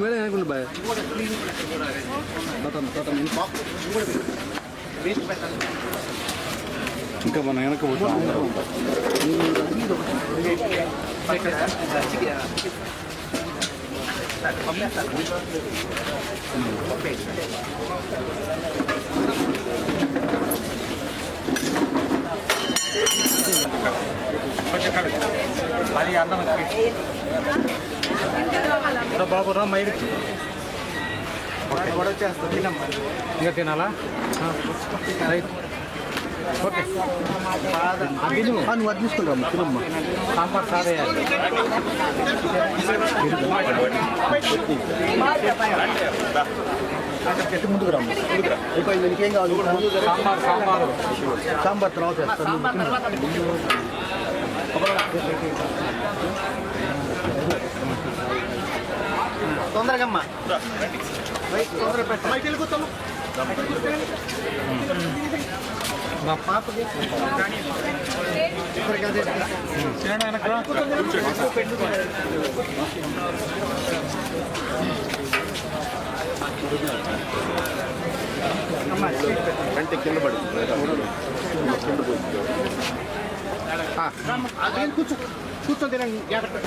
Madam అనుకుంటు bye ఇంకా మన వెనక బాబు రా మైలు ఇంకా తినాలా? రైట్. ఓకే. నువ్వు అది తీసుకుంటావు తినమ్మా. సాంబార్ సారేయాలి చెట్టు ముందుకు రమ్మ. అయిపోయింది ఇంకేం కావాలి? సాంబార్ సాంబారు. సాంబార్ తర్వాత వేస్తాను తొందరగా అమ్మా. తొందరగా పెట్ట. నా పాపకి అంటే కింద పడి. అదే కూర్చో. కూర్చో తినండి. జాగ్రత్త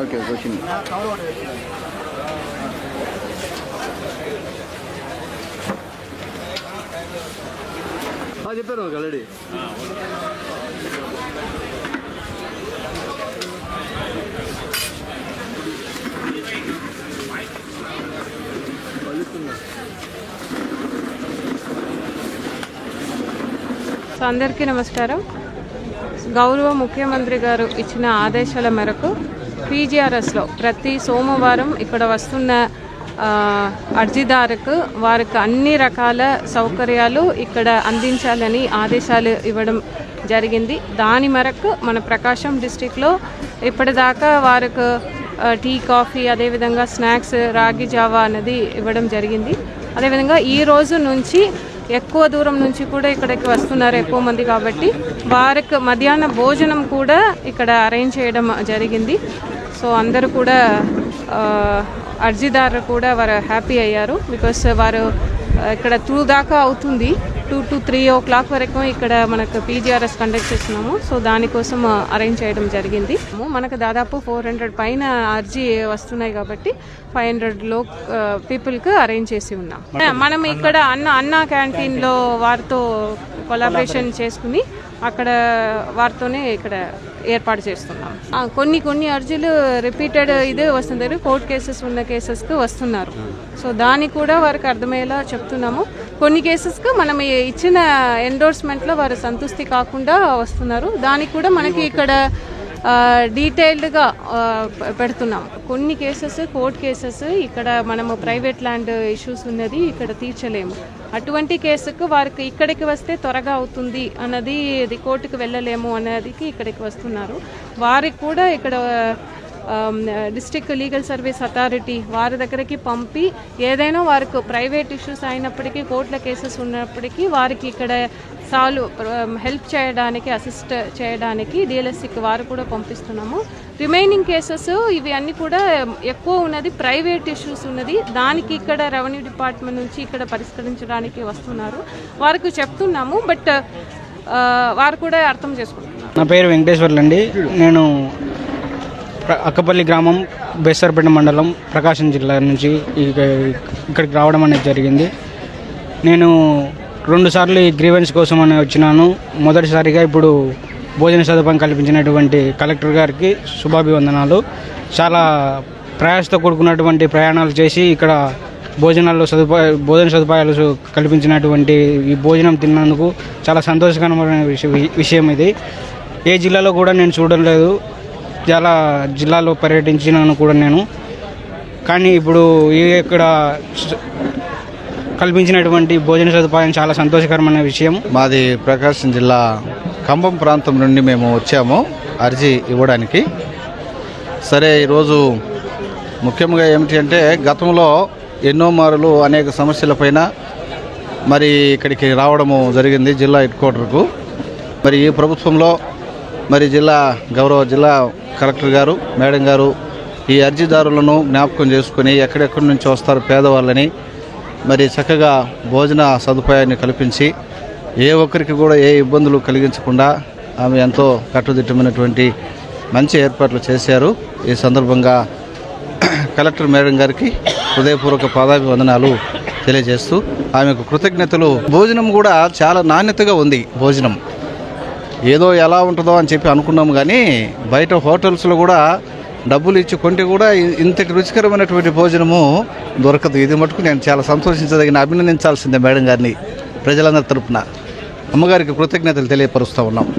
ఓకే వచ్చింది చెప్పారు నాకు ఆల్రెడీ సో అందరికీ నమస్కారం. గౌరవ ముఖ్యమంత్రి గారు ఇచ్చిన ఆదేశాల మేరకు పీజీఆర్ఎస్లో ప్రతి సోమవారం ఇక్కడ వస్తున్న అర్జీదారుకు వారికి అన్ని రకాల సౌకర్యాలు ఇక్కడ అందించాలని ఆదేశాలు ఇవ్వడం జరిగింది. దాని మేరకు మన ప్రకాశం డిస్టిక్లో ఇప్పటిదాకా వారికి టీ కాఫీ అదేవిధంగా స్నాక్స్ రాగి జావా అనేది ఇవ్వడం జరిగింది. అదేవిధంగా ఈ రోజు నుంచి ఎక్కువ దూరం నుంచి కూడా ఇక్కడికి వస్తున్నారు ఎక్కువ మంది కాబట్టి వారికి మధ్యాహ్న భోజనం కూడా ఇక్కడ అరేంజ్ చేయడం జరిగింది. సో అందరూ కూడా అర్జీదారు కూడా వారు హ్యాపీ అయ్యారు. బికాస్ వారు ఇక్కడ త్రూ దాకా అవుతుంది. Two to three o'clock వరకు ఇక్కడ మనకు పీజీఆర్ఎస్ కండక్ట్ చేస్తున్నాము. సో దానికోసం అరేంజ్ చేయడం జరిగింది. మనకు దాదాపు ఫోర్ హండ్రెడ్ పైన అర్జీ వస్తున్నాయి కాబట్టి ఫైవ్ హండ్రెడ్లో పీపుల్కి అరేంజ్ చేసి ఉన్నాం. మనం ఇక్కడ అన్న అన్న క్యాంటీన్లో వారితో కొలాబరేషన్ చేసుకుని అక్కడ వారితోనే ఇక్కడ ఏర్పాటు చేస్తున్నాం. కొన్ని కొన్ని అర్జీలు రిపీటెడ్ ఇదే వస్తుంది కోర్టు కేసెస్ ఉన్న కేసెస్కి వస్తున్నారు. సో దాన్ని కూడా వారికి అర్థమయ్యేలా చెప్తున్నాము. కొన్ని కేసెస్కి మనం ఇచ్చిన ఎండోర్స్మెంట్లో వారు సంతృప్తి కాకుండా వస్తున్నారు. దానికి కూడా మనకి ఇక్కడ డీటెయిల్డ్గా పెడుతున్నాం కొన్ని కేసెస్ కోర్ట్ కేసెస్ ఇక్కడ మనము ప్రైవేట్ ల్యాండ్ ఇష్యూస్ ఉన్నది ఇక్కడ తీర్చలేము. అటువంటి కేసుకు వారికి ఇక్కడికి వస్తే త్వరగా అవుతుంది అన్నది ఇది కోర్టుకు వెళ్ళలేము అనేది ఇక్కడికి వస్తున్నారు. వారికి కూడా ఇక్కడ డిస్ట్రిక్ట్ లీగల్ సర్వీస్ అథారిటీ వారి దగ్గరికి పంపి ఏదైనా వారికి ప్రైవేట్ ఇష్యూస్ అయినప్పటికీ కోర్టుల కేసెస్ ఉన్నప్పటికీ వారికి ఇక్కడ సాల్వ్ um, హెల్ప్ చేయడానికి అసిస్ట్ చేయడానికి డిఎల్ఎస్సికి వారు కూడా పంపిస్తున్నాము. రిమైనింగ్ కేసెస్ ఇవి అన్నీ కూడా ఎక్కువ ఉన్నది ప్రైవేట్ ఇష్యూస్ ఉన్నది. దానికి ఇక్కడ రెవెన్యూ డిపార్ట్మెంట్ నుంచి ఇక్కడ పరిష్కరించడానికి వస్తున్నారు. వారికి చెప్తున్నాము బట్ uh, వారు కూడా అర్థం చేసుకుంటున్నారు. నా పేరు వెంకటేశ్వర్లు అండి నేను అక్కపల్లి గ్రామం బేసర్పేట మండలం ప్రకాశం జిల్లా నుంచి ఇక్కడికి రావడం అనేది జరిగింది. నేను రెండుసార్లు ఈ గ్రీవెన్స్ కోసం అని వచ్చినాను. మొదటిసారిగా ఇప్పుడు భోజన సదుపాయం కల్పించినటువంటి కలెక్టర్ గారికి శుభాభివందనాలు. చాలా ప్రయాసతో కూడుకున్నటువంటి ప్రయాణాలు చేసి ఇక్కడ భోజనాలు సదుపాయ భోజన సదుపాయాలు కల్పించినటువంటి ఈ భోజనం తిన్నందుకు చాలా సంతోషకరమైన విషయం ఇది. ఏ జిల్లాలో కూడా నేను చూడలేదు. చాలా జిల్లాలో పర్యటించినాను కూడా నేను. కానీ ఇప్పుడు ఇక్కడ కల్పించినటువంటి భోజన సదుపాయం చాలా సంతోషకరమైన విషయం. మాది ప్రకాశం జిల్లా ఖమ్మం ప్రాంతం నుండి మేము వచ్చాము అర్జీ ఇవ్వడానికి. సరే ఈరోజు ముఖ్యంగా ఏమిటి అంటే గతంలో ఎన్నో మారులు అనేక సమస్యలపైన మరి ఇక్కడికి రావడము జరిగింది జిల్లా హెడ్ క్వార్టర్కు. మరి ఈ ప్రభుత్వంలో మరి జిల్లా గౌరవ జిల్లా కలెక్టర్ గారు మేడం గారు ఈ అర్జీదారులను జ్ఞాపకం చేసుకుని ఎక్కడెక్కడి నుంచి వస్తారు పేదవాళ్ళని మరి చక్కగా భోజన సదుపాయాన్ని కల్పించి ఏ ఒక్కరికి కూడా ఏ ఇబ్బందులు కలిగించకుండా ఆమె ఎంతో కట్టుదిట్టమైనటువంటి మంచి ఏర్పాట్లు చేశారు. ఈ సందర్భంగా కలెక్టర్ మేడం గారికి హృదయపూర్వక పాదాభివందనాలు తెలియజేస్తూ ఆమెకు కృతజ్ఞతలు. భోజనం కూడా చాలా నాణ్యతగా ఉంది భోజనం. ఏదో ఎలా ఉంటుందో అని చెప్పి అనుకున్నాము కానీ బయట హోటల్స్లో కూడా డబ్బులు ఇచ్చి కొంటే కూడా ఇంతటి రుచికరమైనటువంటి భోజనము దొరకదు. ఇది మటుకు నేను చాలా సంతోషించదగిన అభినందించాల్సిందే మేడం గారిని ప్రజలందరి తరపున. అమ్మగారికి కృతజ్ఞతలు తెలియపరుస్తూ ఉన్నాం.